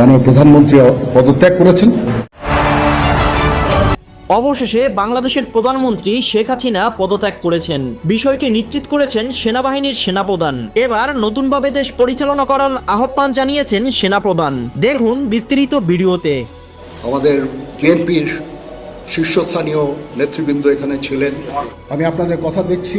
মাননীয় প্রধানমন্ত্রী পদত্যাগ করেছেন। অবশেষে বাংলাদেশের প্রধানমন্ত্রী শেখ হাসিনা পদত্যাগ করেছেন। বিষয়টি নিশ্চিত করেছেন সেনাবাহিনীর সেনাপ্রধান। এবার নতুনভাবে দেশ পরিচালনা করার আহ্বান জানিয়েছেন সেনাপ্রধান। দেখুন বিস্তারিত ভিডিওতে। আমাদের বিএনপির শীর্ষস্থানীয় নেতৃবৃন্দ এখানে ছিলেন। আমি আপনাদের কথা দিচ্ছি।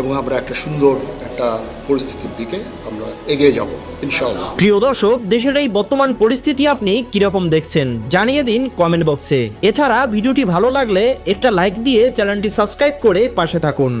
এবং আমরা একটা সুন্দর একটা পরিস্থিতির দিকে আমরা এগিয়ে যাব, ইনশাআল্লাহ। প্রিয় দর্শক, দেশের এই বর্তমান পরিস্থিতি আপনি কীরকম দেখছেন, জানিয়ে দিন কমেন্ট বক্সে। এছাড়া ভিডিওটি ভালো লাগলে একটা লাইক দিয়ে চ্যানেলটি সাবস্ক্রাইব করে পাশে থাকুন।